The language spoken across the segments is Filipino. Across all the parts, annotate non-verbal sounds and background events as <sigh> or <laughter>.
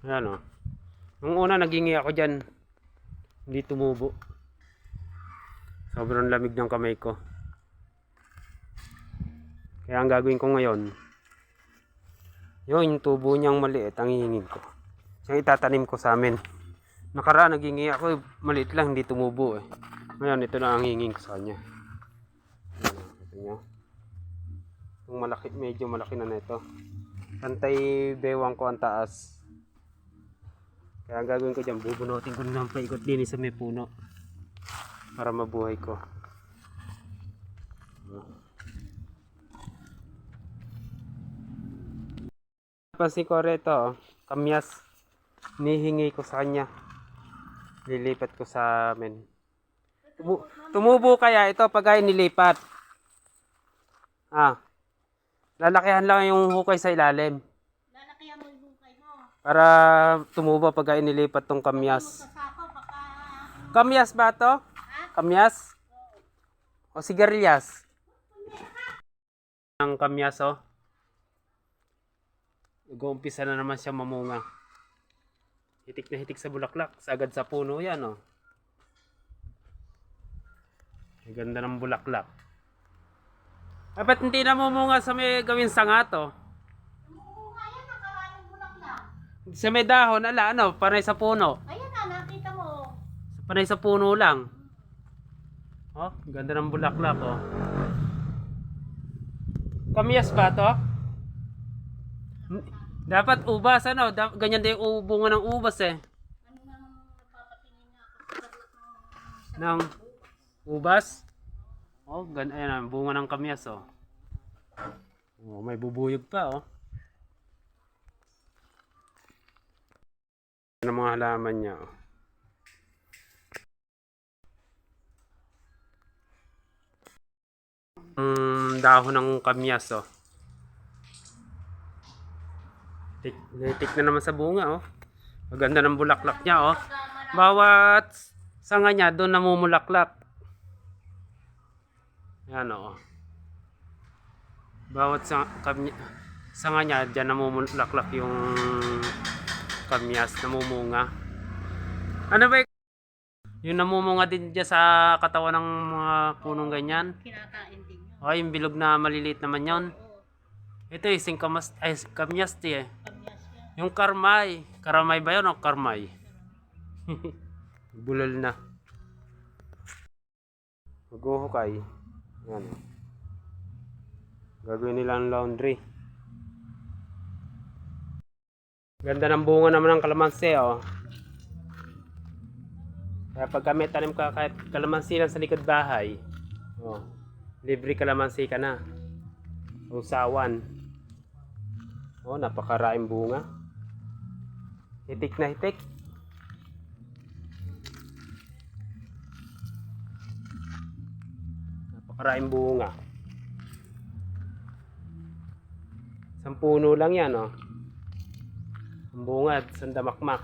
Ayan o. Nung una nagingi ako dyan. Hindi tumubo. Sobrang lamig ng kamay ko. Kaya ang gagawin ko ngayon, yun, yung tubo niyang maliit, ang hihingin ko. Yung itatanim ko sa amin. Nakaraan, nagingi ako, maliit lang, hindi tumubo eh. Ngayon, ito na ang hihingin ko sa kanya. Nakita niyo. Yung malaki, medyo malaki na nito. Pantay bewang ko ang taas. Kaya ang gagawin ko dyan, bubunutin ko ng paikot din sa may puno. Para mabuhay ko. Pansin ko rito, oh, kamyas. Nihingi ko sa kanya. Lilipat ko sa amin. Tumu- tumubo kaya ito pag ay nilipat. Ah. Lalakihan lang yung hukay sa ilalim. Lalakyan mo yung hukay mo. Para tumubo pag ay nilipat tong kamyas. Kamyas ba to? Kamyas? O sigarilyas? Ang kamyas oh. Nag-uumpisa na naman siya mamunga. Hitik na hitik sa bulaklak. Sagad sa puno yan oh. Ang ganda ng bulaklak. Ba't hindi na mamunga sa may gawin sanga to? Mukha yan, nakawalang bulaklak. Sa may dahon, ala ano, panay sa puno. Ayan na, nakita mo. Panay sa puno lang. Oh, ganda ng bulaklak oh. Kamyas ba to? Dapat ubas ano, da- ganyan din yung bunga ng ubas eh. Ano nga napapatingin nga ako ng... Ng ubas. Oh, gan ayan bunga ng kamyas oh. Oh, may bubuyog pa oh. Ano mga halaman niya oh. Mm, dahon ng kamyas oh. Tik, tik na naman sa bunga oh. Maganda ng bulaklak niya oh. Bawat sanga niya doon namumulaklak. Yan oh. Bawat sa kamya, sanga niya diyan namumulaklak yung kamyas namumunga. Ano ba yung namumunga din dyan sa katawan ng mga punong ganyan? Kinakain din yun. O, yung bilog na maliliit naman yon. Ito eh, sing kamas, ay, kamyas ti eh. kamyas yan. Yung karmay. Karamay ba yun o karmay? <laughs> Bulol na. Maghuhukay. Yan. Gagawin nila ang laundry. Ganda ng bunga naman ng kalamansi oh. Kaya pag kami tanim ka kahit kalamansi lang sa likod bahay, oh, libre kalamansi ka na. Usawan. Oh, napakaraing bunga. Hitik na hitik. Napakaraing bunga. Isang puno lang yan, oh. Ang bunga at sandamakmak.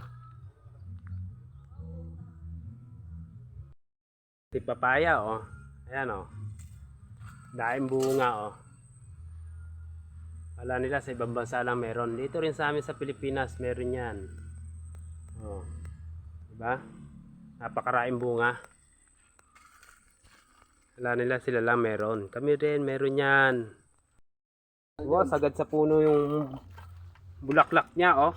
Si papaya, oh. Ayan, oh. Daing bunga, oh. Wala nila sa ibang bansa lang meron. Dito rin sa amin sa Pilipinas, meron yan. Oh. Diba? Napakaraing bunga. Wala nila sila lang meron. Kami rin meron yan. Oh, sagad sa puno yung bulaklak niya, oh.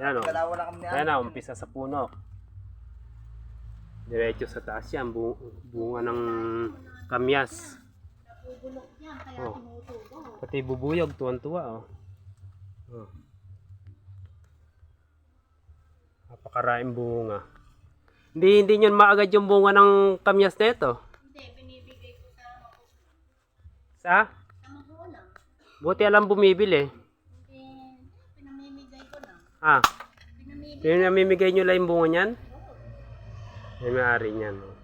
Ayan, oh. Dalawa lang kami Ayan na, umpisa sa puno. Diretso sa taas yan, bu- bunga ng kamyas. Yan, Oh. Pati bubuyog, tuwan-tuwa, oh. oh. Napakaraing bunga. Hindi, hindi nyo maagad yung bunga ng kamyas na ito. Hindi, binibigay ko sa magu- Sa? sa magulang. Buti alam bumibili. Na. Ah, Pinamimigay nyo lang yung bunga niyan? May may-ari niyan. Oh.